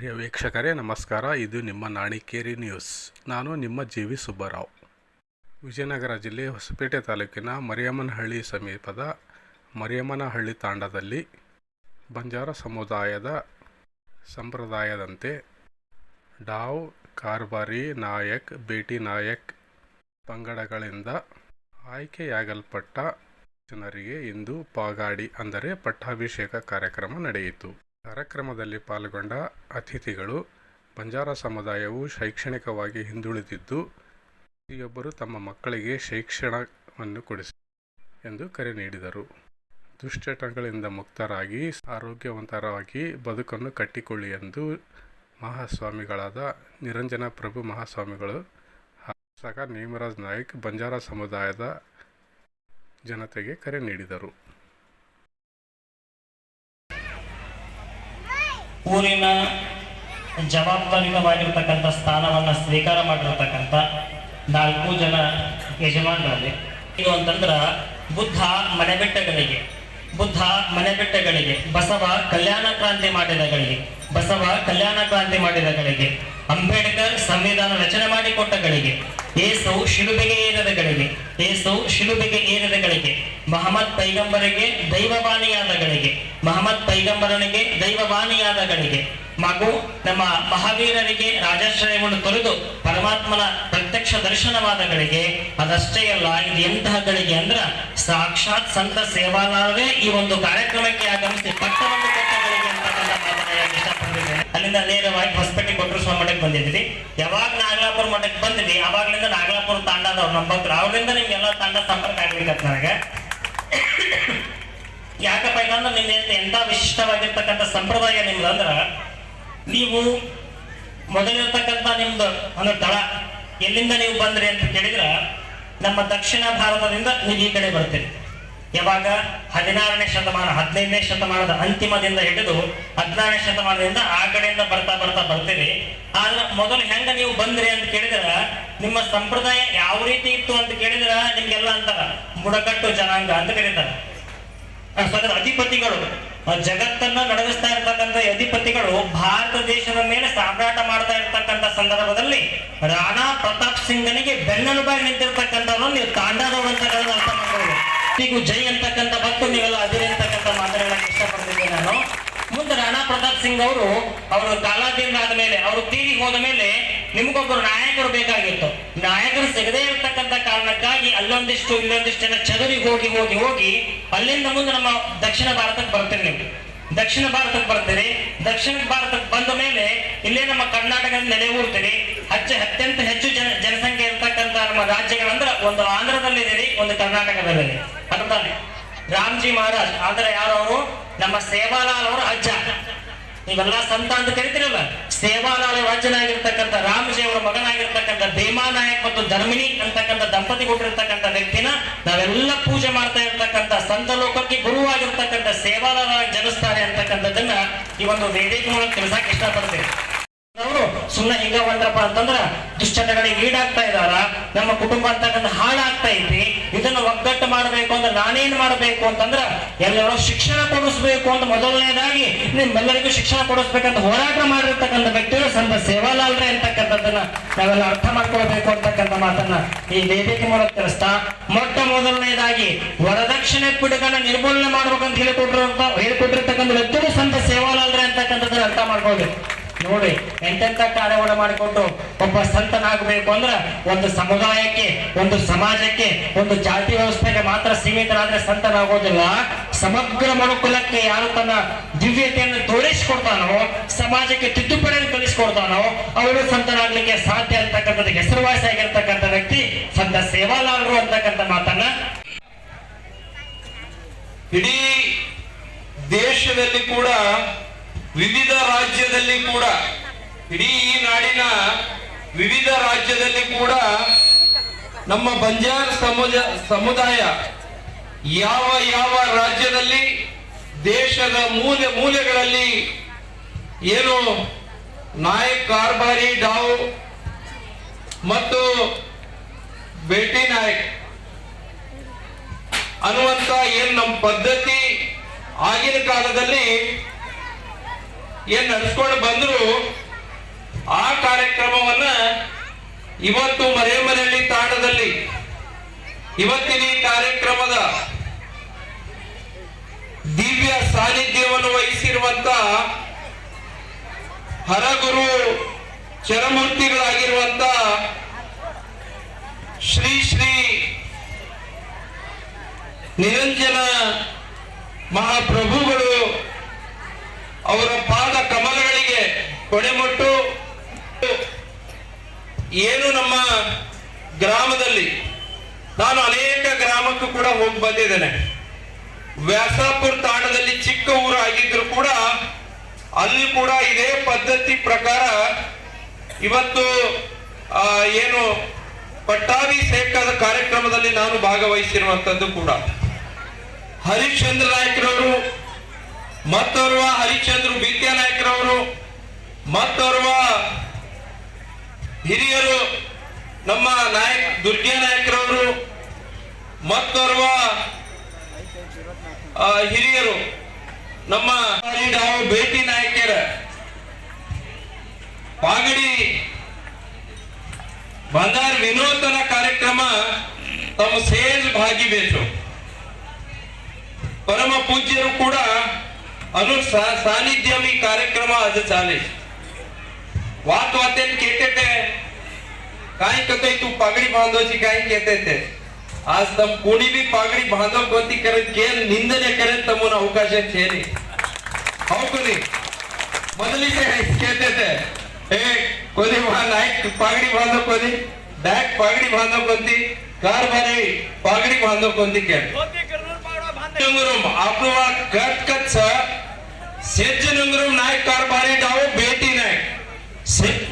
ಪ್ರಿಯ ವೀಕ್ಷಕರೇ, ನಮಸ್ಕಾರ. ಇದು ನಿಮ್ಮ ನಾಣಿಕೇರಿ ನ್ಯೂಸ್. ನಾನು ನಿಮ್ಮ ಜಿ ವಿ ಸುಬ್ಬರಾವ್. ವಿಜಯನಗರ ಜಿಲ್ಲೆ ಹೊಸಪೇಟೆ ತಾಲೂಕಿನ ಮರಿಯಮ್ಮನಹಳ್ಳಿ ಸಮೀಪದ ಮರಿಯಮ್ಮನಹಳ್ಳಿ ತಾಂಡದಲ್ಲಿ ಬಂಜಾರ ಸಮುದಾಯದ ಸಂಪ್ರದಾಯದಂತೆ ಡಾವ್, ಕಾರ್ಬಾರಿ ನಾಯಕ್, ಬೇಟಿ ನಾಯಕ್ ಪಂಗಡಗಳಿಂದ ಆಯ್ಕೆಯಾಗಲ್ಪಟ್ಟ ಜನರಿಗೆ ಇಂದು ಪಾಗಾಡಿ ಅಂದರೆ ಪಟ್ಟಾಭಿಷೇಕ ಕಾರ್ಯಕ್ರಮ ನಡೆಯಿತು. ಕಾರ್ಯಕ್ರಮದಲ್ಲಿ ಪಾಲ್ಗೊಂಡ ಅತಿಥಿಗಳು ಬಂಜಾರ ಸಮುದಾಯವು ಶೈಕ್ಷಣಿಕವಾಗಿ ಹಿಂದುಳಿದಿದ್ದು, ಪ್ರತಿಯೊಬ್ಬರು ತಮ್ಮ ಮಕ್ಕಳಿಗೆ ಶಿಕ್ಷಣವನ್ನು ಕೊಡಿಸಿ ಎಂದು ಕರೆ ನೀಡಿದರು. ದುಶ್ಚಟಗಳಿಂದ ಮುಕ್ತರಾಗಿ, ಆರೋಗ್ಯವಂತರಾಗಿ ಬದುಕನ್ನು ಕಟ್ಟಿಕೊಳ್ಳಿ ಎಂದು ಮಹಾಸ್ವಾಮಿಗಳಾದ ನಿರಂಜನ ಪ್ರಭು ಮಹಾಸ್ವಾಮಿಗಳು ಶಾಸಕ ನೇಮರಾಜ್ ನಾಯ್ಕ್ ಬಂಜಾರ ಸಮುದಾಯದ ಜನತೆಗೆ ಕರೆ ನೀಡಿದರು. ಊರಿನ ಜವಾಬ್ದಾರಿತವಾಗಿರ್ತಕ್ಕಂಥ ಸ್ಥಾನವನ್ನು ಸ್ವೀಕಾರ ಮಾಡಿರ್ತಕ್ಕಂಥ ನಾಲ್ಕು ಜನ ಯಜಮಾನರಲ್ಲಿ. ಇದು ಅಂತಂದ್ರೆ ಬುದ್ಧ ಮನೆಬೆಟ್ಟಗಳಿಗೆ ಬುದ್ಧ ಮನೆಬೆಟ್ಟಗಳಿಗೆ, ಬಸವ ಕಲ್ಯಾಣ ಕ್ರಾಂತಿ ಮಾಡಿದಗಳಿಗೆ, ಬಸವ ಕಲ್ಯಾಣ ಕ್ರಾಂತಿ ಮಾಡಿದಗಳಿಗೆ, ಅಂಬೇಡ್ಕರ್ ಸಂವಿಧಾನ ರಚನೆ ಮಾಡಿಕೊಟ್ಟ ಗಳಿಗೆ ಏಸವು ಶಿಲುಬೆಗೆ ಏರದ ಗಳಿಗೆ ಏಸವು ಶಿಲುಬೆಗೆ ಏರಿದಗಳಿಗೆ ಮಹಮ್ಮದ್ ಪೈಗಂಬರಿಗೆ ದೈವವಾಣಿಯಾದಗಳಿಗೆ ಮಹಮ್ಮದ್ ಪೈಗಂಬರನಿಗೆ ದೈವವಾಣಿಯಾದಗಳಿಗೆ ಮಗು ನಮ್ಮ ಮಹಾವೀರರಿಗೆ ರಾಜಾಶ್ರಯವನ್ನು ತೊರೆದು ಪರಮಾತ್ಮನ ಪ್ರತ್ಯಕ್ಷ ದರ್ಶನವಾದಗಳಿಗೆ ಅದಷ್ಟೇ ಅಲ್ಲ, ಇದು ಎಂತಹಗಳಿಗೆ ಅಂದ್ರ ಸಾಕ್ಷಾತ್ ಸಂತ ಸೇವಾಲಾರವೇ ಈ ಒಂದು ಕಾರ್ಯಕ್ರಮಕ್ಕೆ ಆಗಮಿಸಿ ಪಟ್ಟವನ್ನು ಕೊಟ್ಟಗಳಿಗೆ ಅಲ್ಲಿಂದ ನೇರವಾಗಿ ಹೊಸಪೇಟೆ ಕೊಟ್ಟರು ಮಠಕ್ಕೆ ಬಂದಿದ್ವಿ. ಯಾವಾಗ ನಾಗಲಾಪುರ ಮಠಕ್ಕೆ ಬಂದಿದ್ವಿ ಅವಾಗ್ಲಿಂದ ನಾಗಲಾಪುರ ತಾಂಡದವ್ರು ನಮ್ಮ ಭಕ್ತರು. ಅವ್ರಿಂದ ನಿಮ್ಗೆಲ್ಲ ತಾಂಡ ಸಂಪರ್ಕ ಆಗ್ಲಿಕ್ಕೆ ನನಗೆ. ಯಾಕಪ್ಪ ಇದಂದ್ರೆ ನಿನ್ನೆ ಎಂತ ವಿಶಿಷ್ಟವಾಗಿರ್ತಕ್ಕಂಥ ಸಂಪ್ರದಾಯ ನಿಮ್ದು ಅಂದ್ರ, ನೀವು ಮೊದಲಿರ್ತಕ್ಕಂಥ ನಿಮ್ದು ಒಂದು ತಳ ಎಲ್ಲಿಂದ ನೀವು ಬಂದ್ರಿ ಅಂತ ಕೇಳಿದ್ರ, ನಮ್ಮ ದಕ್ಷಿಣ ಭಾರತದಿಂದ ನೀವು ಈ ಕಡೆ ಬರ್ತೀರಿ. ಯಾವಾಗ ಹದಿನಾರನೇ ಶತಮಾನ, ಹದಿನೈದನೇ ಶತಮಾನದ ಅಂತಿಮದಿಂದ ಹಿಡಿದು ಹದಿನಾರನೇ ಶತಮಾನದಿಂದ ಆ ಕಡೆಯಿಂದ ಬರ್ತಾ ಬರ್ತಾ ಬರ್ತೀರಿ. ಆದ್ರೆ ಮೊದಲು ಹೆಂಗ ನೀವು ಬಂದ್ರಿ ಅಂತ ಕೇಳಿದ್ರ, ನಿಮ್ಮ ಸಂಪ್ರದಾಯ ಯಾವ ರೀತಿ ಇತ್ತು ಅಂತ ಕೇಳಿದ್ರ, ನಿಮ್ಗೆಲ್ಲ ಅಂತಾರ, ಬುಡಕಟ್ಟು ಜನಾಂಗ ಅಂತ ಕರೀತಾರ. ಅಧಿಪತಿಗಳು ಜಗತ್ತನ್ನ ನಡೆಸ್ತಾ ಇರ್ತಕ್ಕಂಥ ಅಧಿಪತಿಗಳು ಭಾರತ ದೇಶದ ಮೇಲೆ ಸಾಮ್ರಾಟ ಮಾಡ್ತಾ ಇರ್ತಕ್ಕಂಥ ಸಂದರ್ಭದಲ್ಲಿ ರಾಣಾ ಪ್ರತಾಪ್ ಸಿಂಗನಿಗೆ ಬೆನ್ನೆಲುಬಾಗಿ ನಿಂತಿರ್ತಕ್ಕಂಥವ್ರನ್ನ ನೀವು ತಾಂಡದವ್ರು ಅಂತ ಅರ್ಥ ಮಾಡ್ಕೊಳ್ಳಿ. ಈಗೂ ಜೈ ಅಂತಕ್ಕಂಥ ಭಕ್ತು ನೀವೆಲ್ಲ ಅದಿರಿ ಅಂತಕ್ಕಂಥ ಮಾತುಗಳನ್ನ ಇಷ್ಟಪಡ್ತಿದ್ದೆ ನಾನು. ಮುಂದೆ ರಾಣಾ ಪ್ರತಾಪ್ ಸಿಂಗ್ ಅವರು ಅವರು ಕಾಲಾಧೀನ ಆದ ಮೇಲೆ ಅವರು ತೀರಿ ಹೋದ ಮೇಲೆ ನಿಮಗೊಬ್ಬರು ನಾಯಕರು ಬೇಕಾಗಿತ್ತು. ನಾಯಕರು ಸಿಗದೇ ಇರತಕ್ಕಂತ ಕಾರಣಕ್ಕಾಗಿ ಅಲ್ಲೊಂದಿಷ್ಟು ಇಲ್ಲೊಂದಿಷ್ಟು ಜನ ಚದುರಿ ಹೋಗಿ ಹೋಗಿ ಹೋಗಿ ಅಲ್ಲಿಂದ ಮುಂದೆ ನಮ್ಮ ದಕ್ಷಿಣ ಭಾರತಕ್ಕೆ ಬರ್ತೀರಿ ನೀವು ದಕ್ಷಿಣ ಭಾರತಕ್ಕೆ ಬರ್ತೀರಿ. ದಕ್ಷಿಣ ಭಾರತಕ್ಕೆ ಬಂದ ಮೇಲೆ ಇಲ್ಲೇ ನಮ್ಮ ಕರ್ನಾಟಕದಲ್ಲಿ ನೆಲೆ ಊರ್ತೀರಿ ಹಚ್ಚ ಅತ್ಯಂತ ಹೆಚ್ಚು ಜನ ಜನಸಂಖ್ಯೆ ಇರ್ತಕ್ಕಂಥ ನಮ್ಮ ರಾಜ್ಯಗಳಂದ್ರೆ ಒಂದು ಆಂಧ್ರದಲ್ಲಿದ್ದೀರಿ ಒಂದು ಕರ್ನಾಟಕದಲ್ಲಿದೆ ಅರ್ಥಾನೆ ರಾಮ್ಜಿ ಮಹಾರಾಜ್, ಆದ್ರೆ ಯಾರು ಅವರು ನಮ್ಮ ಸೇವಾಲಾಲ್ ಅವರ ಅಜ್ಜ. ನೀವೆಲ್ಲ ಸಂತ ಅಂತ ಕರಿತೀರಲ್ಲ? ಸೇವಾಲಾಲ್ ಅಜ್ಜನಾಗಿರ್ತಕ್ಕಂಥ ರಾಮ್ಜಿ ಅವರ ಮಗನಾಗಿರ್ತಕ್ಕಂಥ ಭೀಮಾ ನಾಯಕ್ ಮತ್ತು ಧರ್ಮಿಣಿ ಅಂತಕ್ಕಂಥ ದಂಪತಿ ಕೊಟ್ಟಿರ್ತಕ್ಕಂಥ ವ್ಯಕ್ತಿನ ನಾವೆಲ್ಲ ಪೂಜೆ ಮಾಡ್ತಾ ಇರ್ತಕ್ಕಂಥ ಸಂತ ಲೋಕಕ್ಕೆ ಗುರುವಾಗಿರ್ತಕ್ಕಂಥ ಸೇವಾಲಾಲ್ ಜನಿಸ್ತಾರೆ ಅಂತಕ್ಕಂಥದ್ದನ್ನ ಈ ಒಂದು ವೇದಿಕೆ ಮೂಲಕ ತಿಳಿಸಕ್ ಇಷ್ಟಪಡ್ತೇವೆ ಸುಮ್ಮನೆ ಹಿಂಗ ಬಂದ್ರಪ್ಪ ಅಂತಂದ್ರ ದುಶ್ಚಟಗಳಿಗೆ ಈಡಾಗ್ತಾ ಇದಾರ ನಮ್ಮ ಕುಟುಂಬ ಅಂತಕ್ಕಂಥ ಹಾಳಾಗ್ತಾ ಐತಿ, ಇದನ್ನ ಒಗ್ಗಟ್ಟು ಮಾಡಬೇಕು ಅಂದ್ರೆ ನಾನೇನ್ ಮಾಡಬೇಕು ಅಂತಂದ್ರ ಎಲ್ಲರೂ ಶಿಕ್ಷಣ ಕೊಡಿಸ್ಬೇಕು ಅಂತ ಮೊದಲನೇದಾಗಿ ನಿಮ್ಮೆಲ್ಲರಿಗೂ ಶಿಕ್ಷಣ ಕೊಡಿಸ್ಬೇಕಂತ ಹೋರಾಟ ಮಾಡಿರ್ತಕ್ಕಂಥ ವ್ಯಕ್ತಿಗಳು ಸಂತ ಸೇವಾಲಾಲ್ರೆ ಅಂತಕ್ಕಂಥದ್ದನ್ನ ನಾವೆಲ್ಲ ಅರ್ಥ ಮಾಡ್ಕೊಳ್ಬೇಕು ಅಂತಕ್ಕಂಥ ಮಾತನ್ನ ಈ ವೇದಿಕೆ ಮೂಲಕ ತಿಳಿಸ್ತಾ, ಮೊಟ್ಟ ಮೊದಲನೇದಾಗಿ ವರದಕ್ಷಿಣೆ ಪಿಡುಗನ್ನ ನಿರ್ಮೂಲನೆ ಮಾಡ್ಬೇಕಂತ ಹೇಳಿಕೊಟ್ಟಿರುವಂತ ಹೇಳಿಕೊಟ್ಟಿರ್ತಕ್ಕಂಥ ವ್ಯಕ್ತಿಗಳು ಸಂತ ಸೇವಾಲಾಲ್ರೆ ಅಂತಕ್ಕಂಥದ್ದನ್ನ ಅರ್ಥ ಮಾಡ್ಕೊಳ್ಬೇಕು. ನೋಡಿ, ಎಂತೆಂತ ಕಾರ್ಯವನ್ನು ಮಾಡಿಕೊಂಡು ಒಬ್ಬ ಸಂತನಾಗಬೇಕು ಅಂದ್ರೆ ಒಂದು ಸಮುದಾಯಕ್ಕೆ, ಒಂದು ಸಮಾಜಕ್ಕೆ, ಒಂದು ಜಾತಿ ವ್ಯವಸ್ಥೆಗೆ ಮಾತ್ರ ಸೀಮಿತರಾದ್ರೆ ಸಂತನಾಗೋದಿಲ್ಲ. ಸಮಗ್ರ ಮನುಕುಲಕ್ಕೆ ಯಾರು ತನ್ನ ದಿವ್ಯತೆಯನ್ನು ತೋರಿಸಿಕೊಡ್ತಾನೋ, ಸಮಾಜಕ್ಕೆ ತಿದ್ದುಪಡಿಯನ್ನು ಕಲಿಸ್ಕೊಡ್ತಾನೋ ಅವರು ಸಂತನಾಗ್ಲಿಕ್ಕೆ ಸಾಧ್ಯ ಅಂತಕ್ಕಂಥದ್ದು ಹೆಸರುವಾಸಿ ಆಗಿರ್ತಕ್ಕಂಥ ವ್ಯಕ್ತಿ, ಸಂತ ಸೇವಾಲಾಲ್ರು ಅಂತಕ್ಕಂಥ ಮಾತನ್ನ ಇಡೀ ದೇಶದಲ್ಲಿ ಕೂಡ ವಿವಿಧ ರಾಜ್ಯದಲ್ಲಿ ಕೂಡ, ಇಡೀ ಈ ನಾಡಿನ ವಿವಿಧ ರಾಜ್ಯದಲ್ಲಿ ಕೂಡ ನಮ್ಮ ಬಂಜಾರ್ ಸಮುದ, ಸಮುದಾಯ ಯಾವ ಯಾವ ರಾಜ್ಯದಲ್ಲಿ ದೇಶದ ಮೂಲೆ, ಮೂಲೆಗಳಲ್ಲಿ ಏನು ನಾಯಕ್ ಕಾರ್ಬಾರಿ ಡಾವ್ ಮತ್ತು ಬೇಟಿ ನಾಯಕ್ ಅನ್ನುವಂತ ಏನ್ ನಮ್ಮ ಪದ್ಧತಿ ಆಗಿನ ಕಾಲದಲ್ಲಿ ಏನ್ ನಡ್ಸ್ಕೊಂಡು ಬಂದ್ರು ಆ ಕಾರ್ಯಕ್ರಮವನ್ನ ಇವತ್ತು ಮರೆಮನೆಯಲ್ಲಿ ತಾಣದಲ್ಲಿ, ಇವತ್ತಿನ ಈ ಕಾರ್ಯಕ್ರಮದ ದಿವ್ಯ ಸಾನ್ನಿಧ್ಯವನ್ನು ವಹಿಸಿರುವಂತ ಹರಗುರು ಚರಮೂರ್ತಿಗಳಾಗಿರುವಂತ ಶ್ರೀ ಶ್ರೀ ನಿರಂಜನ ಮಹಾಪ್ರಭುಗಳು ಅವರ ಏನು ನಮ್ಮ ಗ್ರಾಮದಲ್ಲಿ ನಾನು ಅನೇಕ ಗ್ರಾಮಕ್ಕೂ ಕೂಡ ಹೋಗಿ ಬಂದಿದ್ದೇನೆ. ವ್ಯಾಸಾಪುರ ತಾಣದಲ್ಲಿ ಚಿಕ್ಕ ಊರು ಆಗಿದ್ರು ಕೂಡ ಅಲ್ಲಿ ಕೂಡ ಇದೇ ಪದ್ಧತಿ ಪ್ರಕಾರ ಇವತ್ತು ಏನು ಏನು ಪಟ್ಟಾಭಿಷೇಕದ ಕಾರ್ಯಕ್ರಮದಲ್ಲಿ ನಾನು ಭಾಗವಹಿಸಿರುವಂತದ್ದು ಕೂಡ. ಹರಿಶ್ಚಂದ್ರ ನಾಯಕರವರು ಮತ್ತೋರ್ವ ಹರಿಶ್ಚಂದ್ರ ಬಿತ್ಯಾ ನಾಯಕರವರು ಮತ್ತೋರ್ವ ಹಿರಿಯರು, ನಮ್ಮ ನಾಯಕ ದುರ್ಗೆ ನಾಯಕರವರು, ಮತ್ತೋರ್ವ ಹಿರಿಯರು, ನಮ್ಮ ಭೇಟಿ ನಾಯಕರ ಪಾಗಡಿ ಬಂದಾರ್ ವಿನೂತನ ಕಾರ್ಯಕ್ರಮ ತಮ್ಮ ಸೇಜ್ ಭಾಗಿಬೇಕು ಪರಮ ಪೂಜ್ಯರು ಕೂಡ ಅನು ಸಾನ್ನಿಧ್ಯ ಕಾರ್ಯಕ್ರಮ ಅದು ಚಾಲಿಸಿ વાત વાતે કહેતે તે કાઈ તો તું પાઘડી બાંધો છે કાઈ કહેતે તે આજ તમ કોની બી પાઘડી બાંધો કોતી કરે કે નિંદને કરે તમોને અવકાશ છે નહીં હવ કોની બદલી તે કહેતે તે એ કોની વા લાઈક પાઘડી બાંધો કોની ડાયક પાઘડી બાંધો કોતી કાર ભરે પાઘડી બાંધો કોતી કે આપણું આ કટ કટ સજ્જ નંગરમ નાયક કાર બારે ગાવો બેટી નાયક আছে